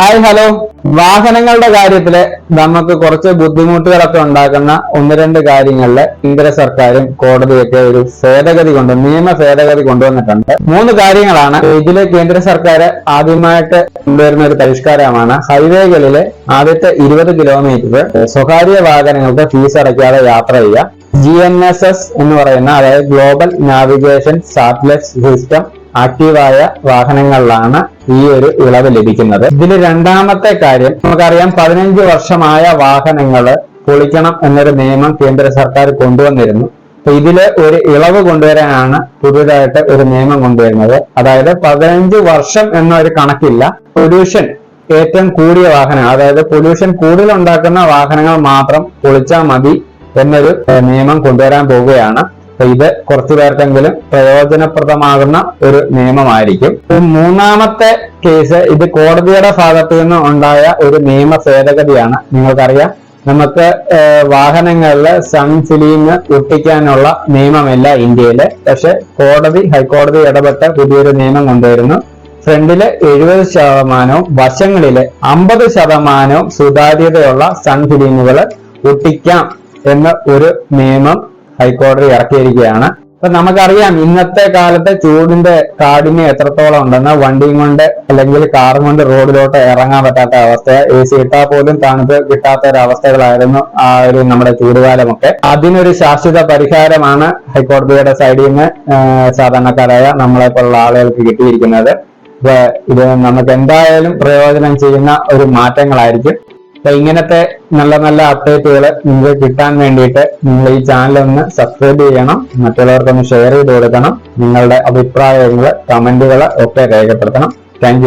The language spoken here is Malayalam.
Hi hello. വാഹനങ്ങളുടെ കാര്യത്തിൽ നമുക്ക് കുറച്ച് ബുദ്ധിമുട്ടുകളൊക്കെ ഉണ്ടാക്കുന്ന ഒന്ന് രണ്ട് കാര്യങ്ങളിൽ കേന്ദ്ര സർക്കാരും കോടതിയൊക്കെ ഒരു ഭേദഗതി കൊണ്ട് നിയമ ഭേദഗതി കൊണ്ടുവന്നിട്ടുണ്ട്. മൂന്ന് കാര്യങ്ങളാണ്. ഇതിൽ കേന്ദ്ര സർക്കാർ ആദ്യമായിട്ട് കൊണ്ടുവരുന്ന ഒരു പരിഷ്കാരമാണ്. ഹൈവേകളിൽ ആദ്യത്തെ ഇരുപത് കിലോമീറ്റർ സ്വകാര്യ വാഹനങ്ങൾക്ക് ഫീസ് അടയ്ക്കാതെ യാത്ര ചെയ്യുക. ജി എൻ എസ് എസ് എന്ന് പറയുന്ന അതായത് ഗ്ലോബൽ നാവിഗേഷൻ സാറ്റലൈറ്റ് സിസ്റ്റം ആക്റ്റീവായ വാഹനങ്ങളിലാണ് ഈ ഒരു ഇളവ് ലഭിക്കുന്നത്. ഇതിൽ രണ്ടാമത്തെ കാര്യം നമുക്കറിയാം പതിനഞ്ച് വർഷമായ വാഹനങ്ങൾ പൊളിക്കണം എന്നൊരു നിയമം കേന്ദ്ര സർക്കാർ കൊണ്ടുവന്നിരുന്നു. അപ്പൊ ഇതിൽ ഒരു ഇളവ് കൊണ്ടുവരാനാണ് പുതിയതായിട്ട് ഒരു നിയമം കൊണ്ടുവരുന്നത്. അതായത് പതിനഞ്ച് വർഷം എന്നൊരു കണക്കില്ല പൊല്യൂഷൻ ഏറ്റവും കൂടിയ വാഹനം അതായത് പൊല്യൂഷൻ കൂടുതൽ ഉണ്ടാക്കുന്ന വാഹനങ്ങൾ മാത്രം പൊളിച്ചാൽ മതി എന്നൊരു നിയമം കൊണ്ടുവരാൻ പോവുകയാണ്. അപ്പൊ ഇത് കുറച്ചു പേർക്കെങ്കിലും പ്രയോജനപ്രദമാകുന്ന ഒരു നിയമമായിരിക്കും. മൂന്നാമത്തെ കേസ് ഇത് കോടതിയുടെ ഭാഗത്തു നിന്ന് ഉണ്ടായ ഒരു നിയമ ഭേദഗതിയാണ്. നിങ്ങൾക്കറിയാം നമുക്ക് വാഹനങ്ങളിൽ സൺ ഫിലിം ഒട്ടിക്കാനുള്ള നിയമമില്ല ഇന്ത്യയിൽ പക്ഷെ കോടതി ഹൈക്കോടതി ഇടപെട്ട് പുതിയൊരു നിയമം കൊണ്ടുവരുന്നു. ഫ്രണ്ടിൽ എഴുപത് ശതമാനവും വശങ്ങളിൽ അമ്പത് ശതമാനവും സുതാര്യതയുള്ള സൺ ഫിലിമുകൾ ഒട്ടിക്കാം എന്ന ഒരു നിയമം ഹൈക്കോടതി ഇറക്കിയിരിക്കുകയാണ്. അപ്പൊ നമുക്കറിയാം ഇന്നത്തെ കാലത്ത് ചൂടിന്റെ കാഠിന്യം എത്രത്തോളം ഉണ്ടെന്ന് വണ്ടിയും കൊണ്ട് അല്ലെങ്കിൽ കാറും കൊണ്ട് റോഡിലോട്ട് ഇറങ്ങാൻ പറ്റാത്ത അവസ്ഥ എ സി ഇട്ടാൽ പോലും തണുപ്പ് കിട്ടാത്ത ഒരു അവസ്ഥകളായിരുന്നു ആ ഒരു നമ്മുടെ ചൂടുകാലമൊക്കെ. അതിനൊരു ശാശ്വത പരിഹാരമാണ് ഹൈക്കോടതിയുടെ സൈഡിൽ നിന്ന് സാധാരണക്കാരായ നമ്മളെ പോലുള്ള ആളുകൾക്ക് കിട്ടിയിരിക്കുന്നത്. ഇത് നമുക്ക് എന്തായാലും പ്രയോജനം ചെയ്യുന്ന ഒരു മാറ്റങ്ങളായിരിക്കും. അപ്പൊ ഇങ്ങനത്തെ നല്ല നല്ല അപ്ഡേറ്റുകൾ നിങ്ങൾക്ക് കിട്ടാൻ വേണ്ടിയിട്ട് നിങ്ങൾ ഈ ചാനൽ ഒന്ന് സബ്സ്ക്രൈബ് ചെയ്യണം. മറ്റുള്ളവർക്കൊന്ന് ഷെയർ ചെയ്ത് കൊടുക്കണം. നിങ്ങളുടെ അഭിപ്രായങ്ങൾ കമന്റുകൾ ഒക്കെ രേഖപ്പെടുത്തണം. താങ്ക്